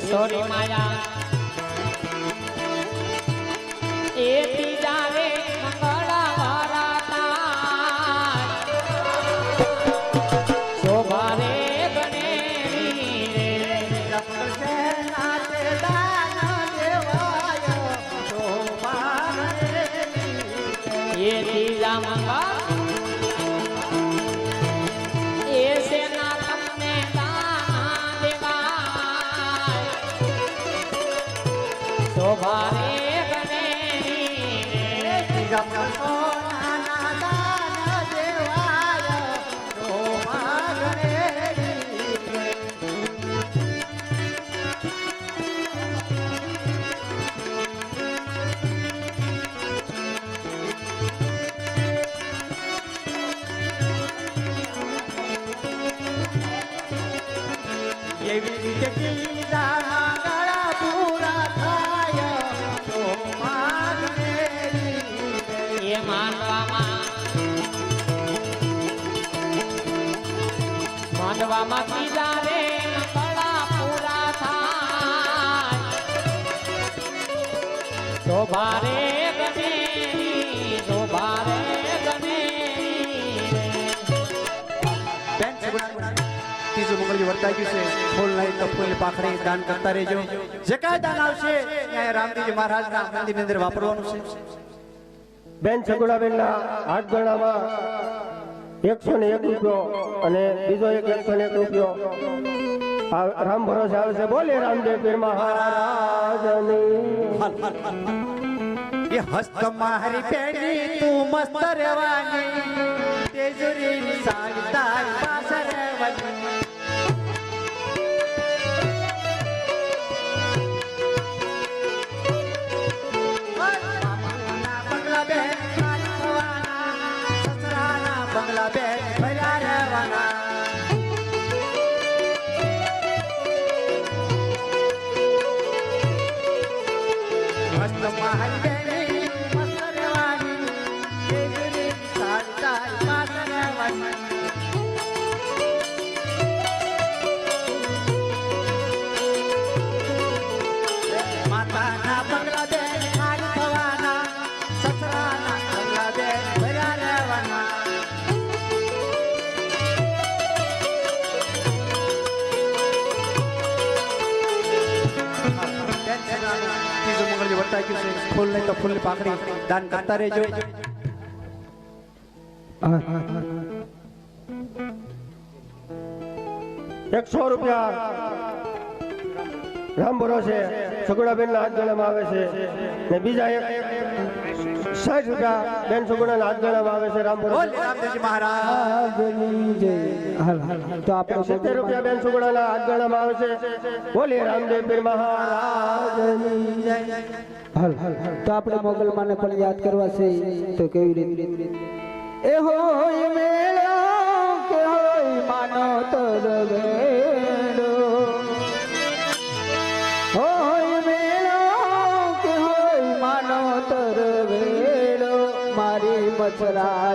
Sorry માયા ગણેરી રે માગણી એ માનવામાં માનવામાં કીધા રે છે. ફૂલ લઈ તો ફૂલ પાખડી દાન કરતા રહેજો. જે કાંઈ દાન આવશે ત્યાં રામજી મહારાજના મંદિરની અંદર વાપરવાનું છે. બેન સગુણાબેનના હાથ ગણામાં એકસો ને એક રૂપિયો અને બીજો એક એકસો ને એક રૂપિયો. રામ ભરોસે આવે છે. બોલે રામદેવ પીર મહારાજ એ હસ્ત મારી પેડી તું મસ્ત રહેવાની. તેજુરી સારી તારી નહીં તો ફૂલની પાકડી દાન કરતા રહેજો. એકસો રૂપિયા. રામ ભરોસે સગુણાબેન ના હાથ ગણવામાં આવે છે. ને બીજા એક સાઠ રૂપિયા બેન સગુણા હાથ ગણવામાં આવે છે રામ બોલ ભરોસે મહારાજ. તો આપણે સિત્તેર રૂપિયા બેન સુગડાના હાથ ગણવામાં આવે છે. બોલે રામદેવ પીર મહારાજની જય હાલ. તો આપણે મોગલમાને પણ યાદ કરવા છે, તો કેવી રીતે? એ હોય મેળો કે હોય માનો તરવેડો હોય મેળો કે હોય માનો તરવેડો મારી મચરાળી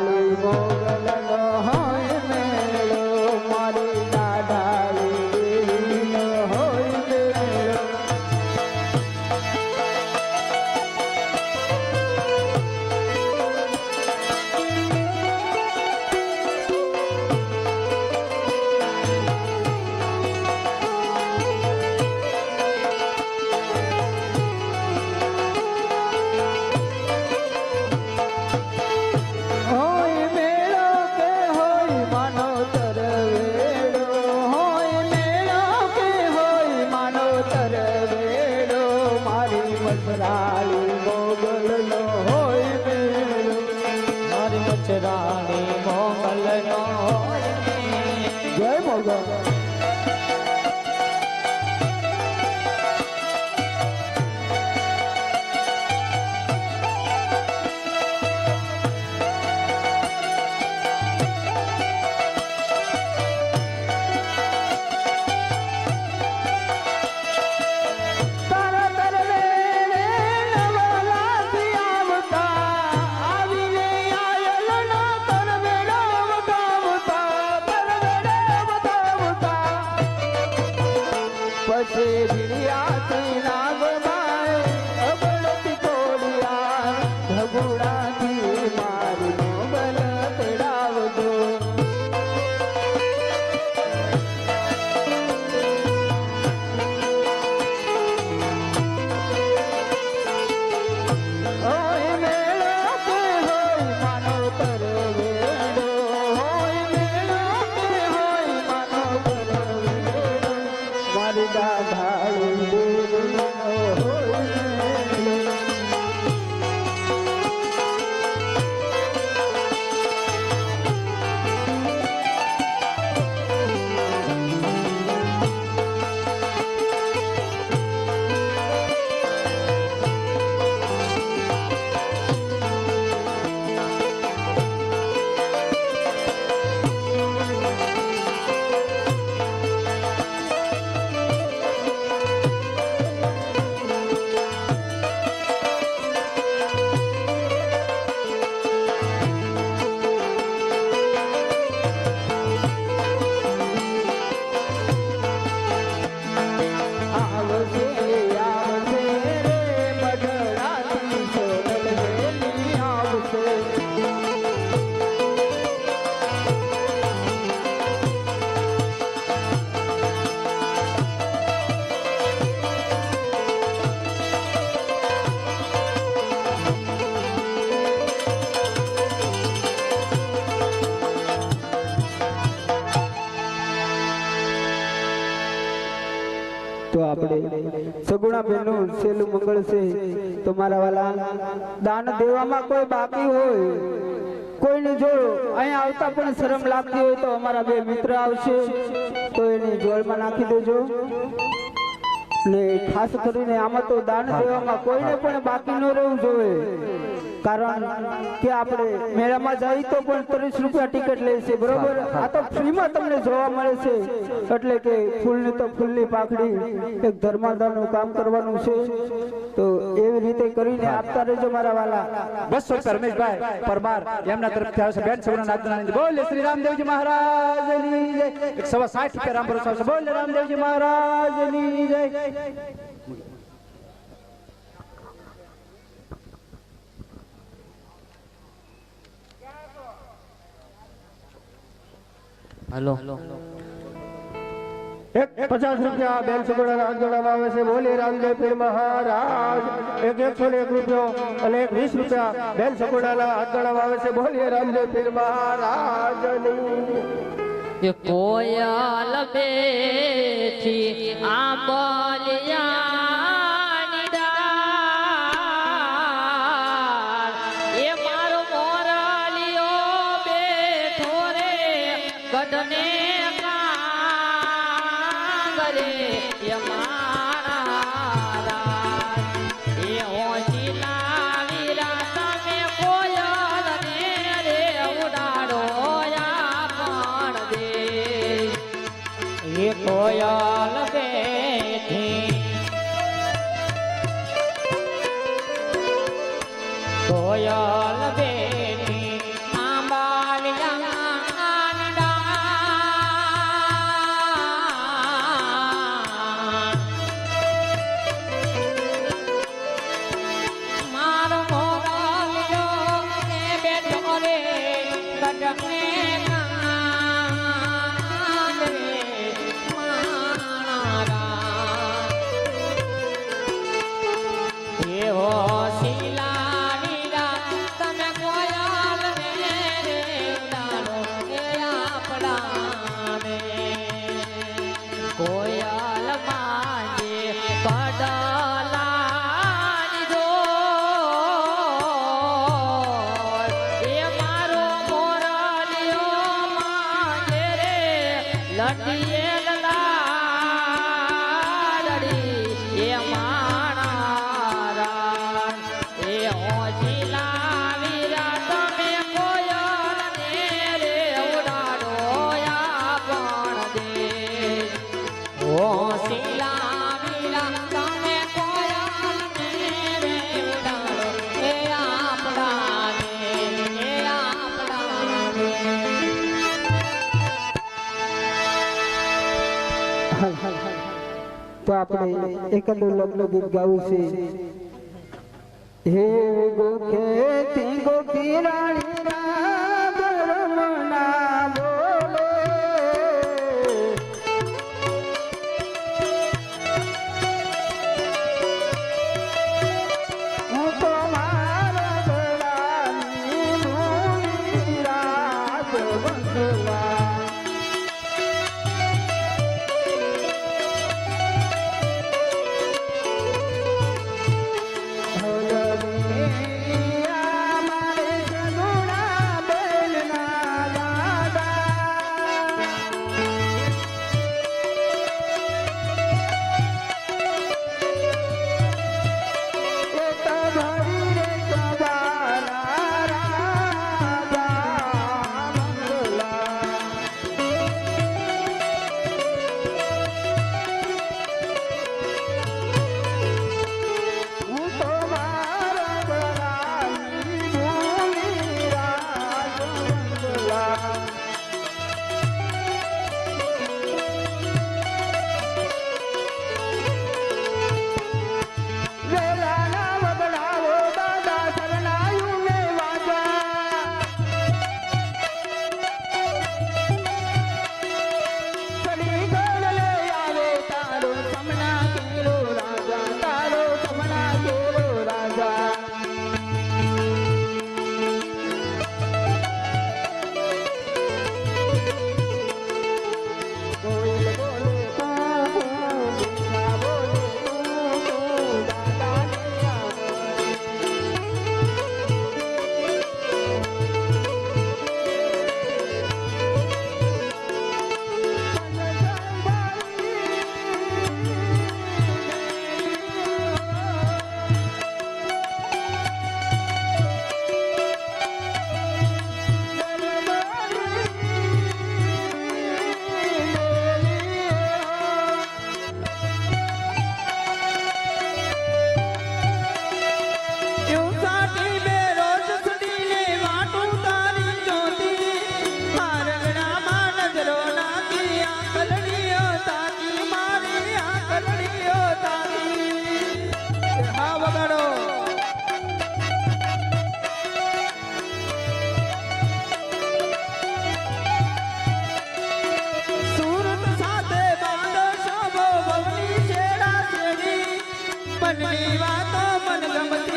પછી ભીડિયાથી નાગમાં આપણે સગુણા બહેનું છેલ્લું મંગળ છે. તો મારા વાલા, દાન દેવામાં કોઈ બાકી હોય, કોઈને જો અહીંયા આવતા પણ શરમ લાગતી હોય તો અમારા બે મિત્ર આવશે. તો એને જોડમાં નાખી દેજો. ને ખાસ કરીને આમાં તો દાન દેવામાં કોઈને પણ બાકી ન રહેવું જોઈએ. કારણ કે આપણે મેળામાં જઈએ તો પણ ત્રીસ રૂપિયા ટિકિટ લે છે બરોબર? આ તો ફ્રીમાં તમને જોવા મળે છે. એટલે કે ફૂલની તો ફૂલની પાખડી એક ધર્માદાનું કામ કરવાનું છે. તો એવી રીતે કરીને આપતા રહેજો મારા વાલા. બસો રમેશભાઈ પરમાર એમના તરફથી આવે છે. બેન નાગદાણા બોલે શ્રી રામદેવજી મહારાજની જય. એક સવા સાઠ રૂપિયા રામ ભરોસા બોલે રામદેવજી મહારાજની જય. હલો. એક પચાસ રૂપિયા બેન હાથ ગણવામાં આવે છે. બોલી રામદેવ પીર મહારાજ. એક એકસો ને એક રૂપિયો અને એક વીસ રૂપિયા બેન સગુણાના હાથ ગણવામાં આવે છે. બોલી રામદેવ પીર મહારાજની એ કોયલ બેઠી આંબલિયાની kadang લટિયેલ એકાદું લગ્ન ગીત ગાવું છે. હે ગોખે મનની વાતો મન ગમતી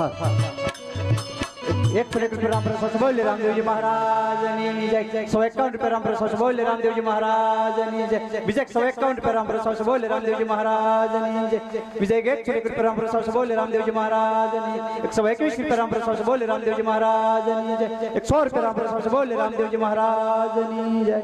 એક સો એક રૂપિયા રામ પ્રસાદ બોલે રામદેવજી મહારાજની જય સો એકાવન રૂપિયા રામ પ્રસાદ બોલે રામદેવજી મહારાજની જય બીજા સો એકાવન રૂપિયા રામ પ્રસાદ બોલે રામદેવજી મહારાજની જય બીજા એક સો એક રૂપિયા રામ પ્રસાદ બોલે રામદેવજી મહારાજની એકસો એકવીસ રૂપિયા રામ પ્રસાદ બોલે રામદેવજી મહારાજની જય એકસો રૂપિયા રામ પ્રસાદ બોલે રામદેવજી મહારાજની જય